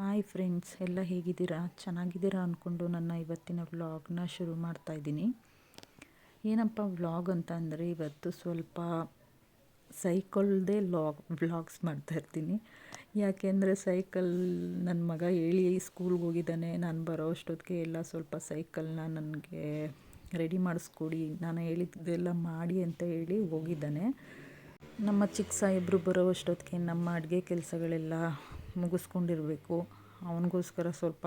Hi friends, ಎಲ್ಲ ಹೇಗಿದ್ದೀರಾ? ಚೆನ್ನಾಗಿದ್ದೀರಾ ಅಂದ್ಕೊಂಡು ನನ್ನ ಇವತ್ತಿನ ವ್ಲಾಗ್ನ ಶುರು ಮಾಡ್ತಾಯಿದ್ದೀನಿ ಏನಪ್ಪ ವ್ಲಾಗ್ ಅಂತ ಅಂದರೆ ಇವತ್ತು ಸ್ವಲ್ಪ ಸೈಕಲ್ದೇ ಲಾಗ್ ವ್ಲಾಗ್ಸ್ ಮಾಡ್ತಾಯಿರ್ತೀನಿ ಯಾಕೆಂದರೆ ಸೈಕಲ್ ನನ್ನ ಮಗ ಹೇಳಿ ಸ್ಕೂಲ್ಗೆ ಹೋಗಿದ್ದಾನೆ. ನಾನು ಬರೋ ಅಷ್ಟೊತ್ತಿಗೆ ಎಲ್ಲ ಸ್ವಲ್ಪ ಸೈಕಲ್ನ ನನಗೆ ರೆಡಿ ಮಾಡಿಸ್ಕೊಡಿ. ನಾನು ಹೇಳಿದ್ದೆಲ್ಲ ಮಾಡಿ ಅಂತ ಹೇಳಿ ಹೋಗಿದ್ದಾನೆ. ನಮ್ಮ ಚಿಕ್ಕ ಸಾಹೇಬರು ಬರೋ ಅಷ್ಟೊತ್ತಿಗೆ ನಮ್ಮ ಅಡುಗೆ ಕೆಲಸಗಳೆಲ್ಲ ಮುಗಿಸ್ಕೊಂಡಿರಬೇಕು. ಅವನಿಗೋಸ್ಕರ ಸ್ವಲ್ಪ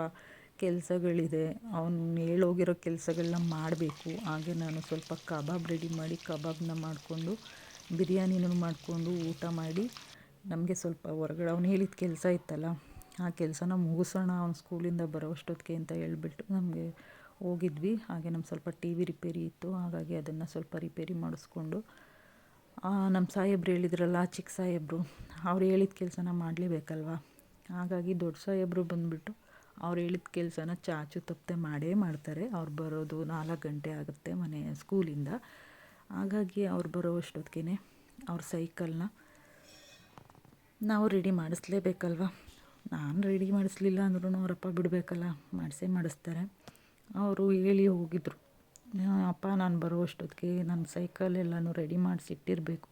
ಕೆಲಸಗಳಿದೆ. ಅವನು ಹೇಳೋಗಿರೋ ಕೆಲಸಗಳನ್ನ ಮಾಡಬೇಕು. ಹಾಗೆ ನಾನು ಸ್ವಲ್ಪ ಕಬಾಬ್ ರೆಡಿ ಮಾಡಿ ಕಬಾಬ್ನ ಮಾಡಿಕೊಂಡು, ಬಿರಿಯಾನಿನೂ ಮಾಡಿಕೊಂಡು ಊಟ ಮಾಡಿ, ನಮಗೆ ಸ್ವಲ್ಪ ಹೊರಗಡೆ ಅವ್ನು ಹೇಳಿದ ಕೆಲಸ ಇತ್ತಲ್ಲ, ಆ ಕೆಲಸನ ಮುಗಿಸೋಣ, ಅವ್ನು ಸ್ಕೂಲಿಂದ ಬರೋಷ್ಟೊತ್ತಿಗೆ ಅಂತ ಹೇಳ್ಬಿಟ್ಟು ನಮಗೆ ಹೋಗಿದ್ವಿ. ಹಾಗೆ ನಮ್ಮ ಸ್ವಲ್ಪ ಟಿ ವಿ ರಿಪೇರಿ ಇತ್ತು. ಹಾಗಾಗಿ ಅದನ್ನು ಸ್ವಲ್ಪ ರಿಪೇರಿ ಮಾಡಿಸ್ಕೊಂಡು ನಮ್ಮ ಸಾಹೇಬ್ರು ಹೇಳಿದ್ರಲ್ಲ ಚಿಕ್ಕ ಸಾಹೇಬರು, ಅವ್ರು ಹೇಳಿದ ಕೆಲಸನ ಮಾಡಲೇಬೇಕಲ್ವ? ಹಾಗಾಗಿ ದೊಡ್ಡ ಸಾಹೇಬರು ಬಂದುಬಿಟ್ಟು ಅವ್ರು ಹೇಳಿದ ಕೆಲಸನ ಚಾಚು ತಪ್ಪದೆ ಮಾಡೇ ಮಾಡ್ತಾರೆ. ಅವ್ರು ಬರೋದು ನಾಲ್ಕು ಗಂಟೆ ಆಗುತ್ತೆ ಮನೆ ಸ್ಕೂಲಿಂದ. ಹಾಗಾಗಿ ಅವ್ರು ಬರೋ ಅಷ್ಟೊತ್ತಿಗೆ ಅವ್ರ ಸೈಕಲ್ನ ನಾವು ರೆಡಿ ಮಾಡಿಸ್ಲೇಬೇಕಲ್ವ? ನಾನು ರೆಡಿ ಮಾಡಿಸ್ಲಿಲ್ಲ ಅಂದ್ರೂ ಅವರಪ್ಪ ಬಿಡಬೇಕಲ್ಲ, ಮಾಡಿಸೇ ಮಾಡಿಸ್ತಾರೆ. ಅವರು ಹೇಳಿ ಹೋಗಿದ್ರು. ಅಪ್ಪ, ನಾನು ಬರೋ ಅಷ್ಟೊತ್ತಿಗೆ ನನ್ನ ಸೈಕಲ್ ಎಲ್ಲನೂ ರೆಡಿ ಮಾಡಿಸಿಟ್ಟಿರಬೇಕು.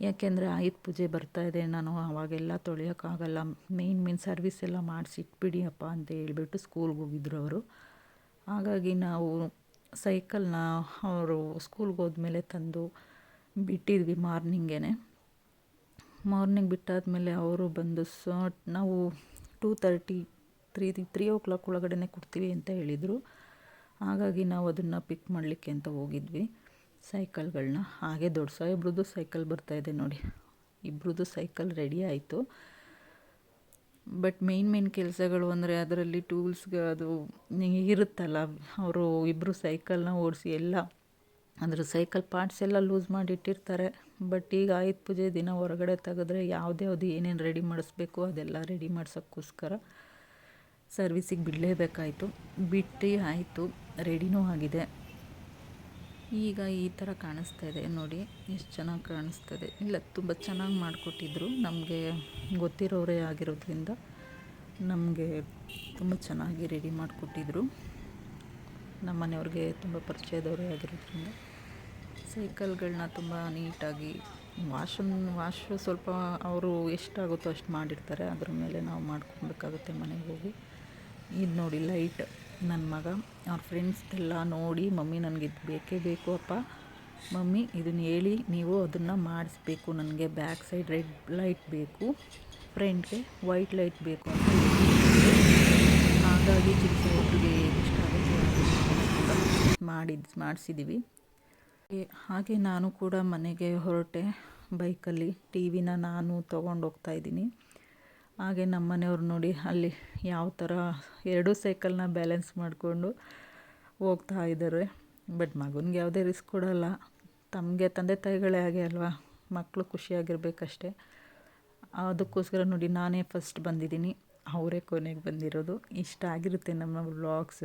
ಯಾಕೆಂದರೆ ಆಯುಧ ಪೂಜೆ ಬರ್ತಾ ಇದೆ, ನಾನು ಅವಾಗೆಲ್ಲ ತೊಳೆಯೋಕ್ಕಾಗಲ್ಲ ಮೇನ್ ಮೇನ್ ಸರ್ವಿಸ್ ಎಲ್ಲ ಮಾಡಿಸಿ ಅಪ್ಪ ಅಂತ ಹೇಳಿಬಿಟ್ಟು ಸ್ಕೂಲ್ಗೆ ಹೋಗಿದ್ರು ಅವರು. ಹಾಗಾಗಿ ನಾವು ಸೈಕಲ್ನ ಅವರು ಸ್ಕೂಲ್ಗೆ ಹೋದ್ಮೇಲೆ ತಂದು ಬಿಟ್ಟಿದ್ವಿ ಮಾರ್ನಿಂಗೇ ಮಾರ್ನಿಂಗ್ ಬಿಟ್ಟಾದಮೇಲೆ ಅವರು ಬಂದು ಸೊ, ನಾವು two thirty three three o'clock ಒಳಗಡೆ ಕೊಡ್ತೀವಿ ಅಂತ ಹೇಳಿದರು. ಹಾಗಾಗಿ ನಾವು ಅದನ್ನು ಪಿಕ್ ಮಾಡಲಿಕ್ಕೆ ಅಂತ ಹೋಗಿದ್ವಿ. ಸೈಕಲ್ಗಳನ್ನ ಹಾಗೆ ದೊಡ್ಡ ಇಬ್ರದ್ದು ಸೈಕಲ್ ಬರ್ತಾ ಇದೆ ನೋಡಿ. ಇಬ್ರದ್ದು ಸೈಕಲ್ ರೆಡಿ ಆಯಿತು. ಬಟ್ ಮೇಯ್ನ್ ಮೇನ್ ಕೆಲಸಗಳು ಅಂದರೆ ಅದರಲ್ಲಿ ಟೂಲ್ಸ್ಗೆ ಅದು ಇರುತ್ತಲ್ಲ, ಅವರು ಇಬ್ಬರು ಸೈಕಲ್ನ ಓಡಿಸಿ ಎಲ್ಲ ಅದರ ಸೈಕಲ್ ಪಾರ್ಟ್ಸ್ ಎಲ್ಲ ಲೂಸ್ ಮಾಡಿ ಇಟ್ಟಿರ್ತಾರೆ ಬಟ್ ಈಗ ಆಯುಧ ಪೂಜೆ ದಿನ ಹೊರಗಡೆ ತೆಗೆದ್ರೆ ಯಾವುದು ಏನೇನು ರೆಡಿ ಮಾಡಿಸ್ಬೇಕು ಅದೆಲ್ಲ ರೆಡಿ ಮಾಡ್ಸೋಕ್ಕೋಸ್ಕರ ಸರ್ವಿಸಿಗೆ ಬಿಡಲೇಬೇಕಾಯಿತು. ಬಿಟ್ಟು ಆಯಿತು. ರೆಡಿನೂ ಆಗಿದೆ. ಈಗ ಈ ಥರ ಕಾಣಿಸ್ತಾ ಇದೆ. ನೋಡಿ, ಎಷ್ಟು ಚೆನ್ನಾಗಿ ಕಾಣಿಸ್ತದೆ ಇಲ್ಲ, ತುಂಬ ಚೆನ್ನಾಗಿ ಮಾಡಿಕೊಟ್ಟಿದ್ರು. ನಮಗೆ ಗೊತ್ತಿರೋರೇ ಆಗಿರೋದ್ರಿಂದ ನಮಗೆ ತುಂಬ ಚೆನ್ನಾಗಿ ರೆಡಿ ಮಾಡಿಕೊಟ್ಟಿದ್ರು. ನಮ್ಮ ಮನೆಯವ್ರಿಗೆ ತುಂಬ ಪರಿಚಯದವರೇ ಆಗಿರೋದ್ರಿಂದ ಸೈಕಲ್ಗಳನ್ನ ತುಂಬ ನೀಟಾಗಿ ವಾಶನ್ ವಾಶ್ ಸ್ವಲ್ಪ ಅವರು ಎಷ್ಟಾಗುತ್ತೋ ಅಷ್ಟು ಮಾಡಿರ್ತಾರೆ. ಅದ್ರ ಮೇಲೆ ನಾವು ಮಾಡ್ಕೊಬೇಕಾಗುತ್ತೆ ಮನೆಗೆ ಹೋಗಿ. ಇದು ನೋಡಿ, ಲೈಟ್. ನನ್ನ ಮಗ, ಅವ್ರ ಫ್ರೆಂಡ್ಸ್ ಎಲ್ಲ ನೋಡಿ, ಮಮ್ಮಿ, ನನಗೆ ಇದು ಬೇಕೇ ಬೇಕು ಅಪ್ಪ. ಮಮ್ಮಿ ಇದನ್ನು ಹೇಳಿ ನೀವು ಅದನ್ನು ಮಾಡಿಸ್ಬೇಕು. ನನಗೆ ಬ್ಯಾಕ್ ಸೈಡ್ ರೆಡ್ ಲೈಟ್ ಬೇಕು. ಫ್ರಂಟ್ಗೆ ವೈಟ್ ಲೈಟ್ ಬೇಕು ಅಂತ ಹಾಗಾಗಿ ಚಿಕ್ಕ ಇಷ್ಟ ಆಗುತ್ತೆ ಮಾಡಿದ್ದು ಮಾಡಿಸಿದ್ದೀವಿ ಹಾಗೆ ನಾನು ಕೂಡ ಮನೆಗೆ ಹೊರಟೆ. ಬೈಕಲ್ಲಿ, ಟಿ ವಿನ ನಾನು ತೊಗೊಂಡು ಹೋಗ್ತಾಯಿದ್ದೀನಿ ಹಾಗೆ ನಮ್ಮ ಮನೆಯವ್ರು ನೋಡಿ ಅಲ್ಲಿ ಯಾವ ಥರ ಎರಡೂ ಸೈಕಲ್ನ ಬ್ಯಾಲೆನ್ಸ್ ಮಾಡಿಕೊಂಡು ಹೋಗ್ತಾ ಇದ್ದಾರೆ. ಬಟ್ ಮಗನಿಗೆ ಯಾವುದೇ ರಿಸ್ಕ್ ಕೊಡೋಲ್ಲ. ತಮಗೆ ತಂದೆ ತಾಯಿಗಳೇ ಹಾಗೆ ಅಲ್ವಾ? ಮಕ್ಕಳು ಖುಷಿಯಾಗಿರ್ಬೇಕಷ್ಟೇ. ಅದಕ್ಕೋಸ್ಕರ ನೋಡಿ ನಾನೇ ಫಸ್ಟ್ ಬಂದಿದ್ದೀನಿ. ಅವರೇ ಕೊನೆಗೆ ಬಂದಿರೋದು. ಇಷ್ಟ ಆಗಿರುತ್ತೆ ನಮ್ಮ ವ್ಲಾಗ್ಸ್